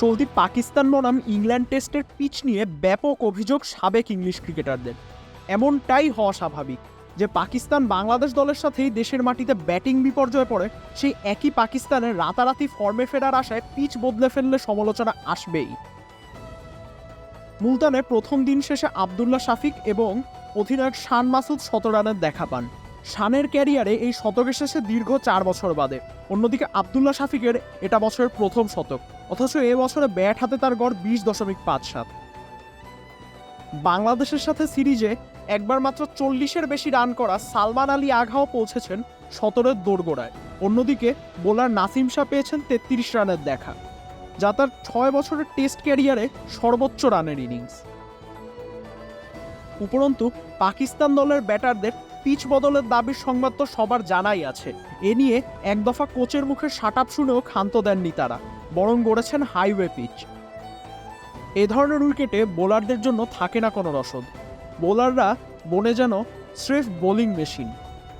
চলতি পাকিস্তান বনাম ইংল্যান্ড টেস্টের পিচ নিয়ে ব্যাপক অভিযোগ সাবেক ইংলিশ ক্রিকেটারদের। এমনটাই হওয়া স্বাভাবিক যে পাকিস্তান বাংলাদেশ দলের সাথেই দেশের মাটিতে ব্যাটিং বিপর্যয়ে পড়ে, সেই একই পাকিস্তানের রাতারাতি ফর্মে ফেরার আশায় পিচ বদলে ফেললে সমালোচনা আসবেই। মুলতানে প্রথম দিন শেষে আবদুল্লাহ শাফিক এবং অধিনায়ক শান মাসুদ শত রানের দেখা পান। শানের ক্যারিয়ারে এই শতকের শেষে দীর্ঘ চার বছর বাদে। অন্যদিকে আবদুল্লাহ শাফিকের এটা বছরের প্রথম শতক। অথচ এ বছরে ব্যাট হাতে তার গড় বিশ দশমিক পাঁচ সাত। বাংলাদেশের সাথে সিরিজে একবার মাত্র চল্লিশের বেশি রান করা সালমান আলী আঘাও পৌঁছেছেন সতেরোর দোরগোড়ায়। অন্যদিকে বোলার নাসিম শাহ পেয়েছেন তেত্রিশ রানের দেখা, যা তার ছয় বছরের টেস্ট ক্যারিয়ারে সর্বোচ্চ রানের ইনিংস। উপরন্তু, পাকিস্তান দলের ব্যাটারদের পিচ বদলের দাবির সংবাদ তো সবার জানাই আছে। এ নিয়ে এক দফা কোচের মুখে শাটাপ শুনেও ক্ষান্ত দেননি তারা, বরং গড়েছেন হাইওয়ে পিচ। এ ধরনের উইকেটে বোলারদের জন্য থাকে না কোনো রসদ। বোলাররা বনে যেন স্রেফ বোলিং মেশিন,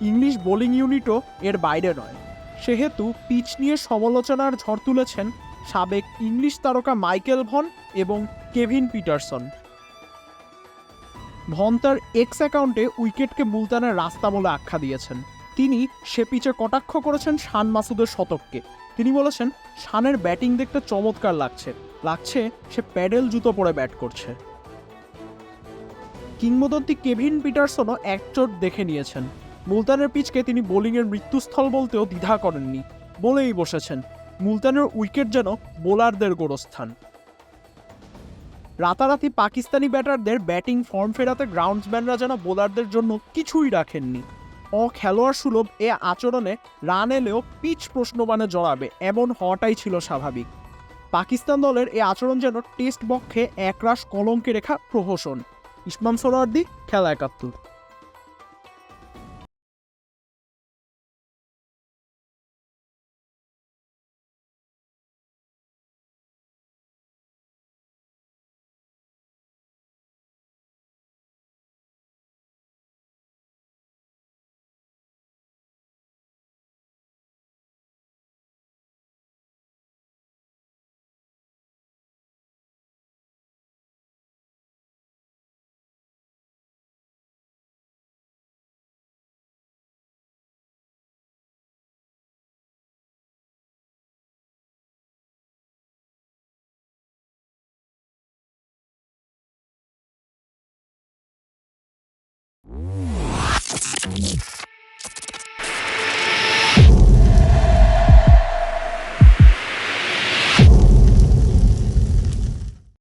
ইংলিশ বোলিং ইউনিটও এর বাইরে নয়। সেহেতু পিচ নিয়ে সমালোচনার ঝড় তুলেছেন সাবেক ইংলিশ তারকা মাইকেল ভন এবং কেভিন পিটারসন। ভন তার এক্স অ্যাকাউন্টে উইকেটকে মুলতানের রাস্তা বলে আখ্যা দিয়েছেন। তিনি সে পিচে কটাক্ষ করেছেন শান মাসুদের শতককে। তিনি বলেছেন, শানের ব্যাটিং দেখতে চমৎকার লাগছে। লাগছে সে প্যাডেল জুতো পরে ব্যাট করছে। কিংবদন্তি কেভিন পিটারসনও এক চোট দেখে নিয়েছেন। মুলতানের পিচকে তিনি বোলিংয়ের মৃত্যুস্থল বলতেও দ্বিধা করেননি। বলেই বসেছেন, মুলতানের উইকেট যেন বোলারদের গোরস্থান। রাতারাতি পাকিস্তানি ব্যাটারদের ব্যাটিং ফর্ম ফেরাতে গ্রাউন্ডসম্যানরা যেন বোলারদের জন্য কিছুই রাখেননি। অখেলোয়াড় সুলভ এ আচরণে রান এলেও পিচ প্রশ্নবানে জড়াবে, এমন হওয়াটাই ছিল স্বাভাবিক। পাকিস্তান দলের এ আচরণ যেন টেস্ট বক্ষে একরাশ কলঙ্কে রেখা প্রহসন। ইসমাম সোনার্দি খেলা একাত্তর।